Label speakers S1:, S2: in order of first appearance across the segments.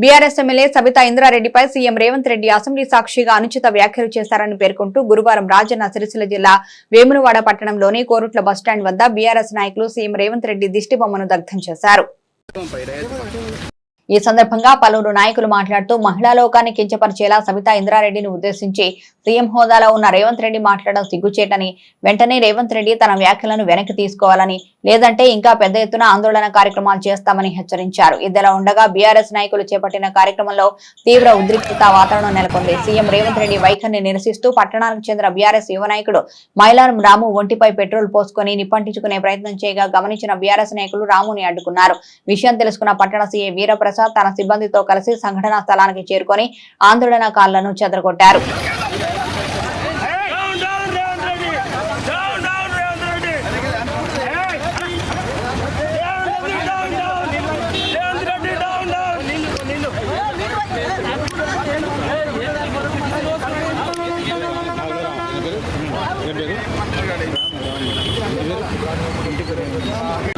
S1: BRS MLA Sabitha ఇంద్రారెడ్డిపై CM Revanth Reddy assembly సాక్షిగా అనుచిత వ్యాఖ్యలు చేశారని పేర్కొంటూ గురువారం రాజన్న సిరిసిల్ల జిల్లా వేములవాడ పట్టణంలోని కోరుట్ల బస్టాండ్ వద్ద బీఆర్ఎస్ నాయకులు సీఎం రేవంత్ రెడ్డి దిష్టిబొమ్మను దగ్ధం చేశారు. ఈ సందర్భంగా పలువురు నాయకులు మాట్లాడుతూ మహిళా లోకాన్ని కించపరిచేలా సబితా ఇంద్రారెడ్డిని ఉద్దేశించి సీఎం హోదాలో ఉన్న రేవంత్ రెడ్డి మాట్లాడడం సిగ్గుచేటని వెంటనే రేవంత్ రెడ్డి తన వ్యాఖ్యలను వెనక్కి తీసుకోవాలని లేదంటే ఇంకా పెద్ద ఎత్తున ఆందోళన కార్యక్రమాలు చేస్తామని హెచ్చరించారు. ఇదిలా ఉండగా బీఆర్ఎస్ నాయకులు చేపట్టిన కార్యక్రమంలో తీవ్ర ఉద్రిక్తత వాతావరణం నెలకొంది. సీఎం రేవంత్ రెడ్డి వైఖరిని నిరసిస్తూ పట్టణానికి చెందిన బీఆర్ఎస్ యువ నాయకుడు మైలారం రాము ఒంటిపై పెట్రోల్ పోసుకొని నిప్పంటించుకునే ప్రయత్నం చేయగా గమనించిన బీఆర్ఎస్ నాయకులు రాముని అడ్డుకున్నారు. విషయం తెలుసుకున్న పట్టణ సీఏ వీరప్రసాద్ తన సిబ్బందితో కలిసి సంఘటనా స్థలానికి చేరుకొని ఆందోళనకారులను చెదరగొట్టారు.
S2: Down, down,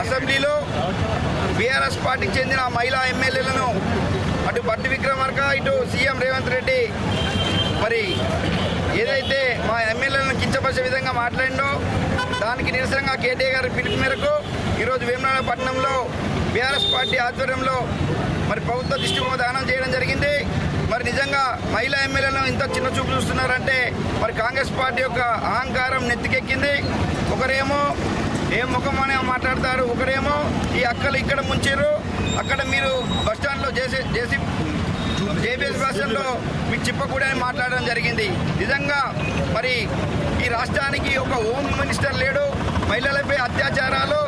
S3: అసెంబ్లీలో బీఆర్ఎస్ పార్టీకి చెందిన మహిళా ఎమ్మెల్యేలను అటు బట్టి విక్రమార్క ఇటు సీఎం రేవంత్ రెడ్డి మరి ఏదైతే మా ఎమ్మెల్యేలను కించపరిచే విధంగా మాట్లాడిండో దానికి నిరసనగా కేటీఆర్ గారి పిలుపు మేరకు ఈరోజు వేమనాడ బీఆర్ఎస్ పార్టీ ఆధ్వర్యంలో మరి ప్రభుత్వ దిష్టి దానం చేయడం జరిగింది. మరి నిజంగా మహిళా ఎమ్మెల్యేలను ఇంత చిన్న చూపు చూస్తున్నారంటే మరి కాంగ్రెస్ పార్టీ యొక్క అహంకారం నెత్తికెక్కింది. ఒకరేమో ఏ ముఖం అని మాట్లాడతారు ఒకరేమో ఈ అక్కలు ఇక్కడ ముంచారు. అక్కడ మీరు బస్ స్టాండ్లో చేసే చేసి జేబీఎస్ భాషల్లో మీకు చెప్పకూడదని మాట్లాడడం జరిగింది. నిజంగా మరి ఈ రాష్ట్రానికి ఒక హోమ్ మినిస్టర్ లేడు. మహిళలపై అత్యాచారాలు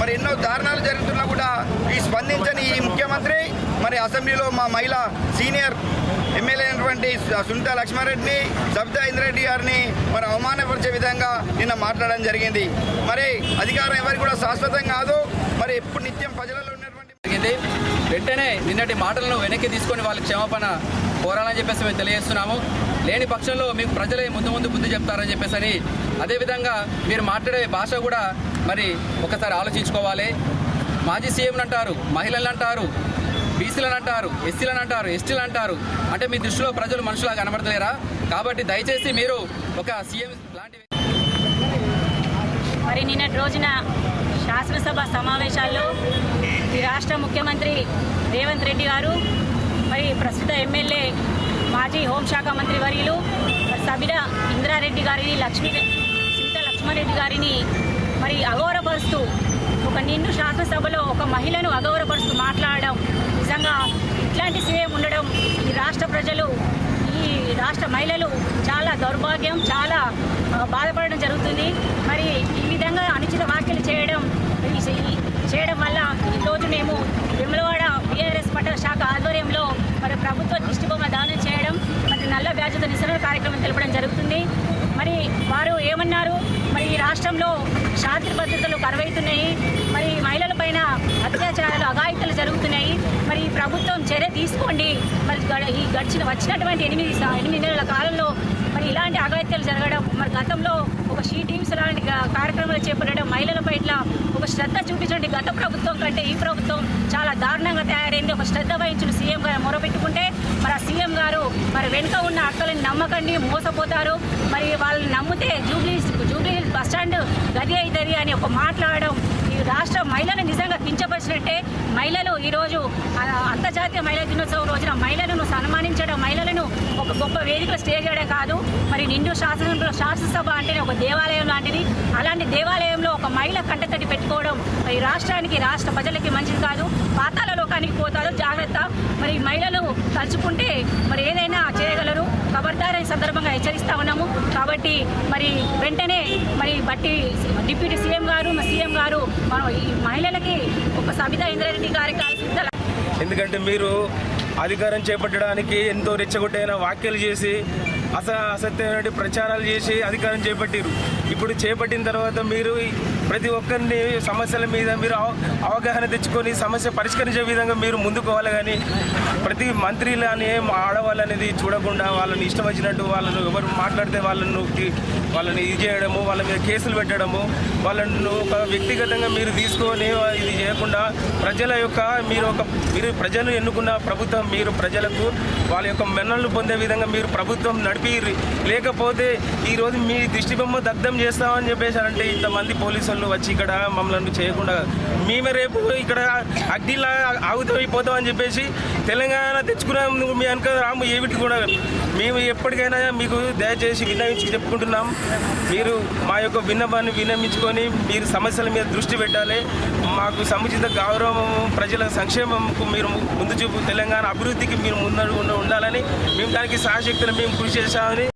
S3: మరి ఎన్నో దారుణాలు జరుగుతున్నా కూడా ఈ స్పందించని ఈ ముఖ్యమంత్రి మరి అసెంబ్లీలో మా మహిళ సీనియర్ ఎమ్మెల్యే అయినటువంటి సునీత లక్ష్మారెడ్డిని సబితా ఇంద్రెడ్డి గారిని మరి అవమానపరిచే విధంగా నిన్న మాట్లాడడం జరిగింది. మరి అధికారం ఎవరికి కూడా శాశ్వతం కాదు. మరి ఎప్పుడు నిత్యం ప్రజలలో ఉన్నటువంటి
S4: జరిగింది. వెంటనే నిన్నటి మాటలను వెనక్కి తీసుకొని వాళ్ళకి క్షమాపణ కోరాలని చెప్పేసి మేము తెలియజేస్తున్నాము. లేని పక్షంలో మీకు ప్రజలే ముందు ముందు బుద్ధి చెప్తారని చెప్పేసి అని. అదేవిధంగా మీరు మాట్లాడే భాష కూడా మరి ఒకసారి ఆలోచించుకోవాలి. మాజీ సీఎంలు అంటారు మహిళలు అంటారు బీసీలను అంటారు ఎస్సీలను అంటారు ఎస్టీలు అంటారు. అంటే మీ దృష్టిలో ప్రజలు మనుషులా కనబడతలేరా? కాబట్టి దయచేసి మీరు ఒక సీఎం
S5: మరి నిన్నటి రోజున శాసనసభ సమావేశాల్లో ఈ రాష్ట్ర ముఖ్యమంత్రి రేవంత్ రెడ్డి గారు మరి ప్రస్తుత ఎమ్మెల్యే మాజీ హోంశాఖ మంత్రి వర్యులు మరి సబిర ఇంద్రారెడ్డి గారిని లక్ష్మీ సీత లక్ష్మారెడ్డి గారిని మరి అగౌరవపరుస్తూ ఒక నిన్ను శాసనసభలో ఒక మహిళను అగౌరవపరుస్తూ మాట్లాడడం నిజంగా ఇట్లాంటి సీఎం ఉండడం ఈ రాష్ట్ర ప్రజలు ఈ రాష్ట్ర మహిళలు దౌర్భాగ్యం చాలా బాధపడడం జరుగుతుంది. మరి ఈ విధంగా అనుచిత వ్యాఖ్యలు చేయడం ఈ- చేయడం వల్ల ఈరోజు మేము విమలవాడ బీఆర్ఎస్ పట్టణ శాఖ ఆధ్వర్యంలో మరి ప్రభుత్వ దిష్టిబొమ్మ దానం చేయడం మరి నల్ల వ్యాధులతో నిసరణ కార్యక్రమం తెలపడం జరుగుతుంది. మరి వారు ఏమన్నారు? మరి ఈ రాష్ట్రంలో శాంతి భద్రతలు కరువైతున్నాయి. మరి మహిళల పైన అత్యాచారాలు అఘాయితలు జరుగుతున్నాయి. మరి ప్రభుత్వం చర్య తీసుకోండి. మరి ఈ గడిచిన వచ్చినటువంటి ఎనిమిది ఎనిమిది నెలల కాలంలో మరి ఇలాంటి అఘాయిత్యాలు జరగడం మరి గతంలో ఒక షీ టీమ్స్ లాంటి కార్యక్రమాలు చేపట్టడం మహిళల పట్ల ఒక శ్రద్ధ చూపించండి గత ప్రభుత్వం కంటే ఈ ప్రభుత్వం చాలా దారుణంగా తయారైంది. ఒక శ్రద్ధ వహించిన సీఎం గారు మొరపెట్టుకుంటే మరి ఆ సీఎం గారు మరి వెనుక ఉన్న అక్కలని నమ్మకండి మోసపోతారు. మరి వాళ్ళని నమ్మితే Jubilee Jubilee bus stand bus stand గది అవుతుంది అని ఒక మాట్లాడడం రాష్ట్ర మహిళను నిజంగా కించపరిచినట్టే మహిళలు ఈరోజు అంతర్జాతీయ మహిళా దినోత్సవం రోజున మహిళలను సన్మానించడం మహిళలను ఒక గొప్ప వేదిక స్టే చేయడం కాదు. మరి నిండు శాసనంలో శాసనసభ అంటేనే ఒక దేవాలయం లాంటిది. అలాంటి దేవాలయంలో ఒక మహిళ కంటతడి పెట్టుకోవడం మరి రాష్ట్రానికి రాష్ట్ర ప్రజలకి మంచిది కాదు. పాతాల లోకానికి పోతారు. జాగ్రత్త. మరి మహిళలు తలుచుకుంటే మరి ఏదైనా చేయగలరు. ఖబర్దార్ ఈ సందర్భంగా హెచ్చరిస్తా ఉన్నాము. కాబట్టి మరి వెంటనే మరి బట్టి డిప్యూటీ సీఎం గారు మా సీఎం గారు మనం ఈ మహిళలకి ఒక సబితా ఇంద్రారెడ్డి గారికి కావాల్సిన
S2: ఎందుకంటే మీరు అధికారం చేపట్టడానికి ఎంతో రెచ్చగొట్టైన వ్యాఖ్యలు చేసి అస అసత్యమైన ప్రచారాలు చేసి అధికారం చేపట్టారు ఇప్పుడు చేపట్టిన తర్వాత మీరు ప్రతి ఒక్కరిని సమస్యల మీద మీరు అవ- అవగాహన తెచ్చుకొని సమస్య పరిష్కరించే విధంగా మీరు ముందుకోవాలి కానీ ప్రతి మంత్రిలు అని ఆడవాళ్ళు అనేది చూడకుండా వాళ్ళని ఇష్టం వచ్చినట్టు వాళ్ళను ఎవరు మాట్లాడితే వాళ్ళను వాళ్ళని ఇది చేయడము వాళ్ళ మీద కేసులు పెట్టడము వాళ్ళను ఒక వ్యక్తిగతంగా మీరు తీసుకొని ఇది చేయకుండా ప్రజల యొక్క మీరు ఒక మీరు ప్రజలు ఎన్నుకున్న ప్రభుత్వం మీరు ప్రజలకు వాళ్ళ యొక్క మెన్నలు పొందే విధంగా మీరు ప్రభుత్వం నడిపి లేకపోతే ఈరోజు మీ దిష్టిబొమ్మ దగ్ధం చేస్తామని చెప్పేసారంటే ఇంతమంది పోలీసులు వాళ్ళు వచ్చి ఇక్కడ మమ్మల్ని చేయకుండా మేమే రేపు ఇక్కడ అగ్నిలా ఆగుతాం అని చెప్పేసి తెలంగాణ తెచ్చుకున్నాం మీ వెనక రాము ఏమిటి కూడా మేము ఎప్పటికైనా మీకు దయచేసి విన్నవించి చెప్పుకుంటున్నాం. మీరు మా యొక్క విన్నపాన్ని విన్నవించుకొని మీరు సమస్యల మీద దృష్టి పెట్టాలి. మాకు సముచిత గౌరవం ప్రజల సంక్షేమంకు మీరు ముందు చూపు తెలంగాణ అభివృద్ధికి మీరు ముందు ఉండాలని మేము దానికి సహాశక్తులు మేము కృషి చేశామని